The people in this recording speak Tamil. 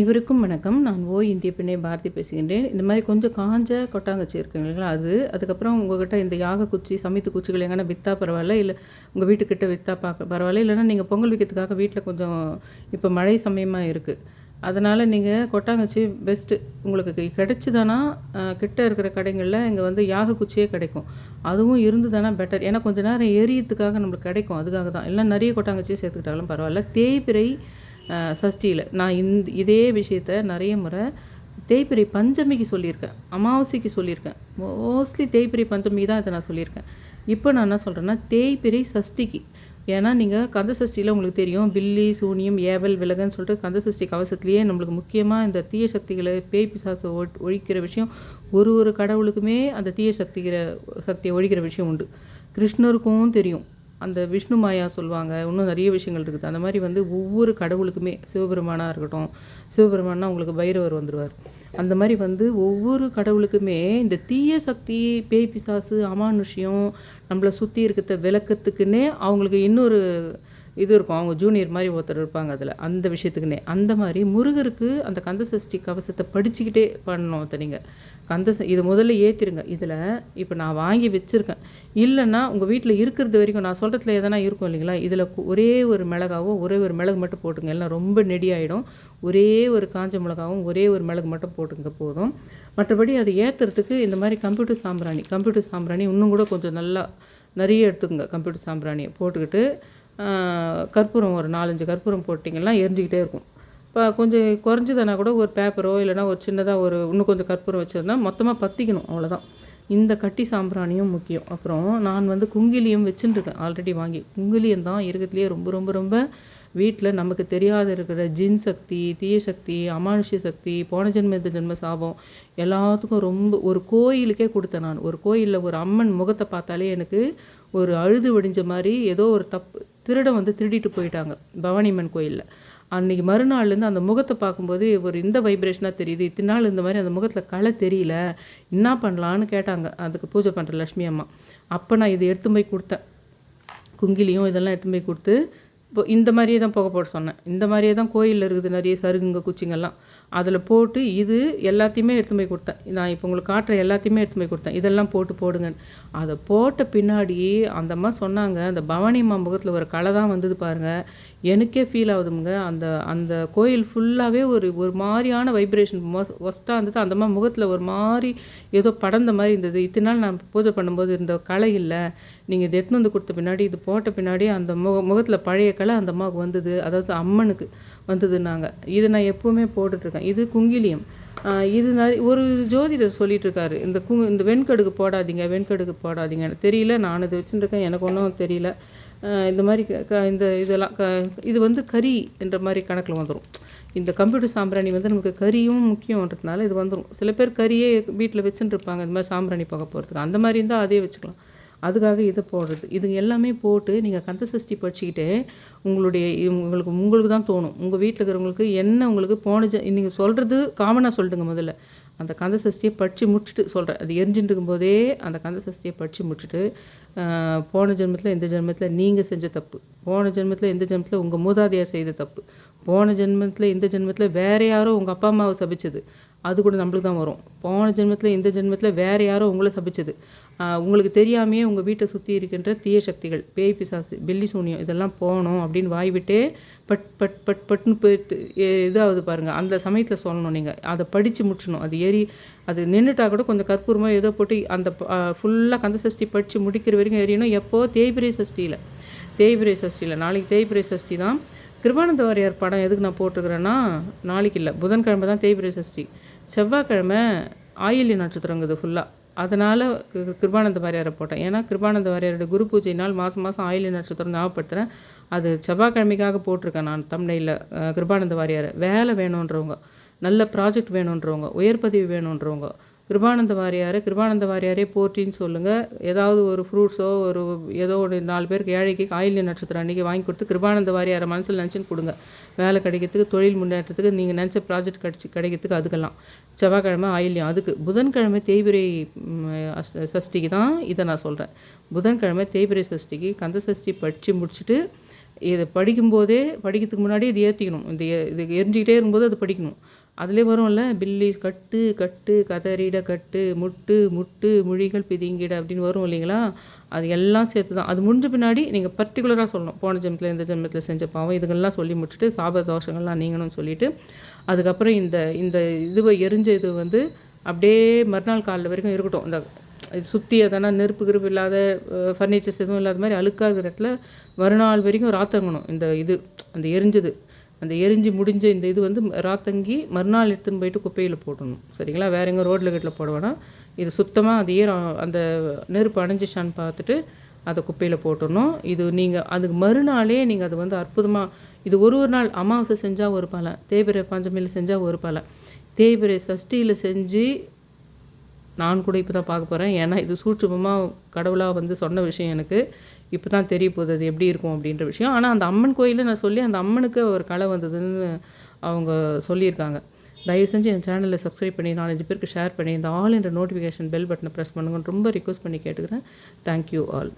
இவருக்கும் வணக்கம். நான் ஓ இந்திய பெண்ணே பாரதி பேசுகின்றேன். இந்த மாதிரி கொஞ்சம் காஞ்ச கொட்டாங்கச்சி இருக்குங்களா அது? அதுக்கப்புறம் உங்கள்கிட்ட இந்த யாக குச்சி சமைத்து குச்சிகள் எங்கன்னா விற்றா பரவாயில்ல இல்லை உங்கள் வீட்டுக்கிட்ட விற்றா பார்க்க பரவாயில்ல இல்லைன்னா நீங்கள் பொங்கல் வைக்கிறதுக்காக வீட்டில் கொஞ்சம் இப்போ மழை சமயமாக இருக்குது அதனால் நீங்கள் கொட்டாங்கச்சி பெஸ்ட்டு உங்களுக்கு கிடைச்சிதானா? கிட்ட இருக்கிற கடைகளில் இங்கே வந்து யாக குச்சியே கிடைக்கும். அதுவும் இருந்துதானா பெட்டர் ஏன்னா கொஞ்சம் நேரம் எரியத்துக்காக நம்மளுக்கு கிடைக்கும். அதுக்காக தான் இல்லை நிறைய கொட்டாங்கச்சியை சேர்த்துக்கிட்டாலும் பரவாயில்ல. தேய்பிரை சஷ்டியில். நான் இந்த இதே விஷயத்த நிறைய முறை தேய்பிறை பஞ்சமிக்கு சொல்லியிருக்கேன். அமாவாசைக்கு சொல்லியிருக்கேன். மோஸ்ட்லி தேய்பிறை பஞ்சமிக்கு தான் இதை நான் சொல்லியிருக்கேன். இப்போ நான் என்ன சொல்கிறேன்னா தேய்பிறை சஷ்டிக்கு. ஏன்னா நீங்கள் கந்த சஷ்டியில் உங்களுக்கு தெரியும் பில்லி சூனியம் ஏவல் விலகன்னு சொல்லிட்டு கந்த சஷ்டி கவசத்துலேயே நம்மளுக்கு முக்கியமாக இந்த தீய சக்திகளை பேய் பிசாசை ஒழிக்கிற விஷயம் ஒரு ஒரு கடவுளுக்குமே அந்த தீய சக்திகிற சக்தியை ஒழிக்கிற விஷயம் உண்டு. கிருஷ்ணருக்கும் தெரியும். அந்த விஷ்ணு மாயா சொல்லுவாங்க இன்னும் நிறைய விஷயங்கள் இருக்குது. அந்த மாதிரி வந்து ஒவ்வொரு கடவுளுக்குமே சிவபெருமானாக இருக்கட்டும் சிவபெருமானா உங்களுக்கு பைரவர் வந்துடுவார் அந்த மாதிரி வந்து ஒவ்வொரு கடவுளுக்குமே இந்த தீய சக்தி பேய் பிசாசு அமானுஷ்யம் நம்மளை சுற்றி இருக்கிறத விளக்கத்துக்குன்னே அவங்களுக்கு இன்னொரு இது இருக்கும். அவங்க ஜூனியர் மாதிரி ஒருத்தர் இருப்பாங்க அதில். அந்த விஷயத்துக்குன்னே. அந்த மாதிரி முருகருக்கு அந்த கந்த சஷ்டி கவசத்தை படிச்சுக்கிட்டே பண்ணணும் ஒருத்தனிங்க கந்த இது முதல்ல ஏற்றிருங்க இதில் இப்போ நான் வாங்கி வச்சுருக்கேன். இல்லைன்னா உங்கள் வீட்டில் இருக்கிறது வரைக்கும் நான் சொல்கிறதுல எதனா இருக்கும் இல்லைங்களா? இதில் ஒரே ஒரு மிளகாவோ ஒரே ஒரு மிளகு மட்டும் போட்டுங்க. எல்லாம் ரொம்ப நெடியாயிடும் ஒரே ஒரு காஞ்ச மிளகாவும் ஒரே ஒரு மிளகு மட்டும் போட்டுங்க போதும். மற்றபடி அதை ஏற்றுறதுக்கு இந்த மாதிரி கம்ப்யூட்டர் சாம்பிராணி கம்ப்யூட்டர் சாம்பிராணி இன்னும் கூட கொஞ்சம் நல்லா நிறைய எடுத்துக்கோங்க. கம்ப்யூட்டர் சாம்பிராணியை போட்டுக்கிட்டு கற்பூரம் ஒரு நாலஞ்சு கற்பூரம் போட்டிங்கன்னா எரிஞ்சிக்கிட்டே இருக்கும். இப்போ கொஞ்சம் குறைஞ்சதுனா கூட ஒரு பேப்பரோ இல்லைனா ஒரு சின்னதாக ஒரு இன்னும் கொஞ்சம் கற்பூரம் வச்சுருந்தா மொத்தமாக பற்றிக்கணும் அவ்வளோதான் இந்த கட்டி சாம்பிராணியும் முக்கியம். அப்புறம் நான் வந்து குங்கிலியும் வச்சுட்டுருக்கேன் ஆல்ரெடி வாங்கி. குங்கிலியம் தான் இருக்கிறதுலேயே ரொம்ப ரொம்ப ரொம்ப வீட்டில் நமக்கு தெரியாத இருக்கிற ஜின் சக்தி தீய சக்தி அமானுஷ்ய சக்தி போன ஜென்ம இந்த ஜென்ம சாபம் எல்லாத்துக்கும் ரொம்ப ஒரு கோயிலுக்கே கொடுத்தேன் நான். ஒரு கோயிலில் ஒரு அம்மன் முகத்தை பார்த்தாலே எனக்கு ஒரு அழுது வடிஞ்ச மாதிரி ஏதோ ஒரு தப்பு திருடம் வந்து திருடிட்டு போயிட்டாங்க பவானியம்மன் கோயிலில். அன்றைக்கி மறுநாள்லேருந்து அந்த முகத்தை பார்க்கும்போது ஒரு இந்த வைப்ரேஷனாக தெரியுது. இத்தனை நாள் இந்த மாதிரி அந்த முகத்தில் களை தெரியல. என்ன பண்ணலான்னு கேட்டாங்க. அதுக்கு பூஜை பண்ணுற லக்ஷ்மி அம்மா. அப்போ நான் இதை எடுத்து போய் கொடுத்தேன். குங்கிலியும் இதெல்லாம் எடுத்து போய் கொடுத்து இப்போ இந்த மாதிரியே தான் புகை போட சொன்னேன். இந்த மாதிரியே தான் கோயிலில் இருக்குது நிறைய சருகுங்க குச்சிங்கெல்லாம் அதில் போட்டு இது எல்லாத்தையுமே எடுத்து போய் கொடுத்தேன். நான் இப்போ உங்களுக்கு காட்டுற எல்லாத்தையுமே எடுத்து போய் கொடுத்தேன். இதெல்லாம் போட்டு போடுங்க அதை போட்ட பின்னாடி அந்த அம்மா சொன்னாங்க அந்த பவானி அம்மா முகத்தில் ஒரு களை தான் வந்தது பாருங்கள் எனக்கே ஃபீல் ஆகுதுங்க. அந்த அந்த கோயில் ஃபுல்லாகவே ஒரு ஒரு மாதிரியான வைப்ரேஷன் ஒஸ்ட்டாக இருந்தது அந்த அம்மா முகத்தில் ஒரு மாதிரி ஏதோ படந்த மாதிரி இருந்தது. இத்தனை நாள் நான் பூஜை பண்ணும்போது இருந்த களை இல்லை. நீங்கள் இது எடுத்துன்னு வந்து கொடுத்த பின்னாடி இது போட்ட பின்னாடி அந்த முக முகத்தில் பழைய கலை அந்த அம்மாவுக்கு வந்தது. அதாவது அம்மனுக்கு வந்ததுன்னாங்க. இதை நான் எப்போவுமே போட்டுட்ருக்கேன். இது குங்கிலியம். இது நிறைய ஒரு ஜோதிடர் சொல்லிட்டு இருக்காரு இந்த கு இந்த வெண்கடுகு போடாதீங்க வெண்கடுகு போடாதீங்கன்னு. தெரியல நான் இதை வச்சுருக்கேன். எனக்கு ஒன்றும் தெரியல. இந்த மாதிரி க இந்த இதெல்லாம் க இது வந்து கறி என்ற மாதிரி கணக்கில் வந்துடும் இந்த கம்ப்யூட்டர் சாம்பிராணி வந்து நமக்கு கறியும் முக்கியன்றதுனால இது வந்துடும் சில பேர் கறியே வீட்டில் வச்சுட்டு இருப்பாங்க இந்த மாதிரி சாம்பிராணி போக போகிறதுக்கு. அந்த மாதிரி இருந்தால் அதே வச்சுக்கலாம். அதுக்காக இதை போடுறது. இது எல்லாமே போட்டு நீங்கள் கந்த சஷ்டி படிச்சுக்கிட்டு உங்களுடைய உங்களுக்கு உங்களுக்கு தான் தோணும். உங்கள் வீட்டில் இருக்கிறவங்களுக்கு என்ன உங்களுக்கு போன நீங்கள் சொல்கிறது காமனாக சொல்லிட்டுங்க முதல்ல. அந்த கந்த சஷ்டியை படித்து முடிச்சுட்டு சொல்கிறேன் அது எரிஞ்சுட்டு இருக்கும்போதே அந்த கந்த சஷ்டியை படித்து முடிச்சுட்டு போன ஜென்மத்தில் இந்த ஜென்மத்தில் நீங்கள் செஞ்ச தப்பு. போன ஜென்மத்தில் இந்த ஜென்மத்தில் உங்கள் மூதாதையார் செய்த தப்பு. போன ஜென்மத்தில் இந்த ஜென்மத்தில் வேறு யாரோ உங்கள் அப்பா அம்மாவை சபிச்சது. அது கூட நம்மளுக்கு தான் வரும். போன ஜென்மத்தில் இந்த ஜென்மத்தில் வேறு யாரோ உங்களை சபிச்சது. உங்களுக்கு தெரியாமையே உங்கள் வீட்டை சுற்றி இருக்கின்ற தீய சக்திகள் பேய் பிசாசு பெல்லி சூனியம் இதெல்லாம் போகணும் அப்படின்னு வாய் விட்டே பட் பட் பட் பட்னு போயிட்டு இதாகுது பாருங்கள் அந்த சமயத்தில் சொல்லணும் நீங்கள் அதை படித்து முடிச்சணும். அது ஏறி அது நின்றுட்டா கூட கொஞ்சம் கற்பூரமாக ஏதோ போட்டு அந்த ஃபுல்லாக கந்த சஷ்டி படித்து முடிக்கிற வரைக்கும் எரியணும் எப்போது தேய்பிரை சஷ்டியில். தேய்பிரை சஷ்டியில். நாளைக்கு தேய்பிரை சஷ்டி தான். கிருபானந்த வாரியார் படம் எதுக்கு நான் போட்டிருக்கிறேன்னா நாளைக்கு இல்லை. புதன்கிழமை தான் தேய்பிரை சஷ்டி. செவ்வாய்க்கிழமை ஆயில்ய நட்சத்திரங்குது ஃபுல்லாக அதனால் கிருபானந்த வாரியாரை போட்டேன். ஏன்னா கிருபானந்த வாரியாரோட குரு பூஜை நாள் மாதம் மாதம் ஆயில்ய நட்சத்திரம் ஞாபகப்படுத்துகிறேன் அது செவ்வாய்க்கிழமைக்காக போட்டிருக்கேன் நான் தமிழில் கிருபானந்த வாரியாரை. வேலை வேணுன்றவங்க நல்ல ப்ராஜெக்ட் வேணுன்றவங்க உயர் பதவி வேணுன்றவங்க கிருபானந்த வாரியாரை கிருபானந்த வாரியாரே போற்றின்னு சொல்லுங்கள் ஏதாவது ஒரு ஃப்ரூட்ஸோ ஒரு ஏதோ ஒரு நாலு பேருக்கு ஏழைக்கு ஆயில்ய நட்சத்திரம் அன்றைக்கி வாங்கி கொடுத்து கிருபானந்த வாரியாரை மனசில் நினச்சின்னு கொடுங்க. வேலை கிடைக்கிறதுக்கு தொழில் முன்னேற்றத்துக்கு நீங்கள் நினச்ச ப்ராஜெக்ட் கிடச்சி கிடைக்கிறதுக்கு அதுக்கெல்லாம். செவ்வாய்க்கிழமை ஆயில்யம் அதுக்கு. புதன்கிழமை தேய்பிரை சஷ்டிக்கு தான் இதை நான் சொல்கிறேன் புதன்கிழமை தேய்பிரை சஷ்டிக்கு கந்த சஷ்டி படித்து முடிச்சுட்டு இதை படிக்கும்போதே படிக்கிறதுக்கு முன்னாடி இது ஏற்றிக்கணும் இந்த இது எரிஞ்சிக்கிட்டே இருக்கும்போது அது படிக்கணும். அதிலே வரும்ல பில்லி கட்டு கட்டு கதறிட கட்டு முட்டு முட்டு மொழிகள் பிதிங்கிட அப்படின்னு வரும் இல்லைங்களா? அது எல்லாம் சேர்த்து தான் அது முடிஞ்ச பின்னாடி நீங்கள் பர்டிகுலராக சொல்லணும். போன ஜென்மத்தில் இந்த ஜென்மத்தில் செஞ்ச பாவம் இதுங்கள்லாம் சொல்லி முடிச்சுட்டு சாப தோஷங்கள்லாம் நீங்கணும்னு சொல்லிட்டு அதுக்கப்புறம் இந்த இந்த இதுவை எரிஞ்ச இது வந்து அப்படியே மறுநாள் காலைல வரைக்கும் இருக்கட்டும். இந்த இது சுற்றி எதனா நெருப்பு கிருப்பு இல்லாத ஃபர்னிச்சர்ஸ் எதுவும் இல்லாத மாதிரி அழுக்காத இடத்துல மறுநாள் வரைக்கும் ராத்தங்கணும். இந்த இது அந்த எரிஞ்சது. அந்த எரிஞ்சு முடிஞ்ச இந்த இது வந்து ராத்தங்கி மறுநாள் எடுத்துன்னு போயிட்டு குப்பையில் போடணும். சரிங்களா? வேற எங்கே ரோட்டில் கட்டில் போட வேணாம். இது சுத்தமாக அது ஈரம் அந்த நெருப்பு அணைஞ்சிச்சான்னு பார்த்துட்டு அதை குப்பையில் போட்டுடணும். இது நீங்கள் அதுக்கு மறுநாளே நீங்கள் அது வந்து அற்புதமாக இது ஒரு ஒரு நாள் அமாவாசை செஞ்சால் ஒரு பலன் தேய்பிரை பஞ்சமியில் செஞ்சால் ஒரு பலன். தேய்பிரை சஷ்டியில் செஞ்சு நான் கூட இப்போ தான் பார்க்க போகிறேன் ஏன்னா இது சூட்சுமமாக கடவுளாக வந்து சொன்ன விஷயம் எனக்கு. இப்போ தான் தெரிய போகுது அது எப்படி இருக்கும் அப்படின்ற விஷயம். ஆனால் அந்த அம்மன் கோயிலில் நான் சொல்லி அந்த அம்மனுக்கு ஒரு கலை வந்ததுன்னு அவங்க சொல்லியிருக்காங்க. தயவு செஞ்சு என் சேனலில் சப்ஸ்கிரைப் பண்ணி நாலஞ்சு பேருக்கு ஷேர் பண்ணி இந்த ஆல் என்ற நோட்டிஃபிகேஷன் பெல் பட்டனை ப்ரெஸ் பண்ணுங்கன்னு ரொம்ப ரிக்வஸ்ட் பண்ணி கேட்டுக்கிறேன். Thank you all